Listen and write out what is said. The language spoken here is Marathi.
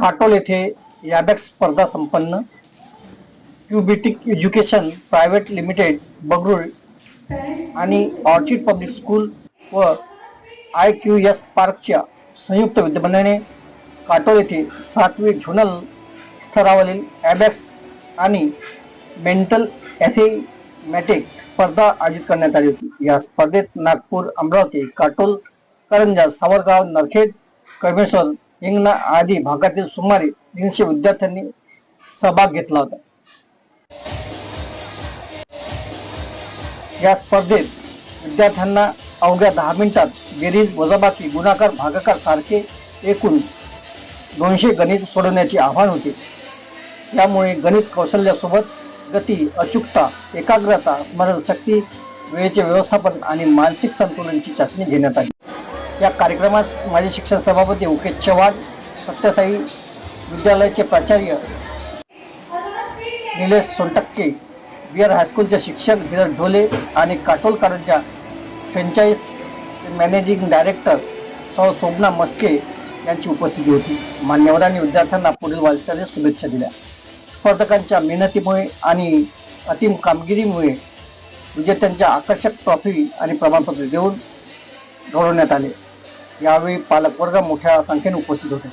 काटोल येथे याबॅक स्पर्धा संपन्न. क्युबिटिक एज्युकेशन प्रायव्हेट लिमिटेड बगरुळ आणि ऑर्चिड पब्लिक स्कूल व आय क्यू एस पार्कच्या संयुक्त विद्यमानाने काटोल येथे सातवी झोनल स्तरावरील ॲबॅक्स आणि मेंटल ॲथेमॅटिक स्पर्धा आयोजित करण्यात आली होती. या स्पर्धेत नागपूर अमरावती काटोल करंजा सावरगाव नरखेड कळमेश्वर हिंगणा आदी भागातील सुमारे तीनशे विद्यार्थ्यांनी सहभाग घेतला होता. या स्पर्धेत विद्यार्थ्यांना अवघ्या दहा मिनिटात बेरीज वजाबाकी गुणाकार भागाकार सारखे एकूण दोनशे गणित सोडवण्याचे आव्हान होते. यामुळे गणित कौशल्यासोबत गती अचूकता एकाग्रता स्मरणशक्ती वेळेचे व्यवस्थापन आणि मानसिक संतुलनची चाचणी घेण्यात आली. या कार्यक्रमात माजी शिक्षण सभापती उकेश चव्हाण सत्यसाई विद्यालयाचे प्राचार्य निलेश सोनटक्के बिअर हायस्कूलचे शिक्षक धीरज ढोले आणि काटोलकरांच्या फ्रँचाईज मॅनेजिंग डायरेक्टर सौ सोमना मस्के यांची उपस्थिती होती. मान्यवरांनी विद्यार्थ्यांना पुढील वाटचालीस शुभेच्छा दिल्या. स्पर्धकांच्या मेहनतीमुळे आणि अतिम कामगिरीमुळे विजेत्यांच्या आकर्षक ट्रॉफी आणि प्रमाणपत्र देऊन गौरवण्यात आले. यावेळी पालकवर्ग मोठ्या संख्येने उपस्थित होते.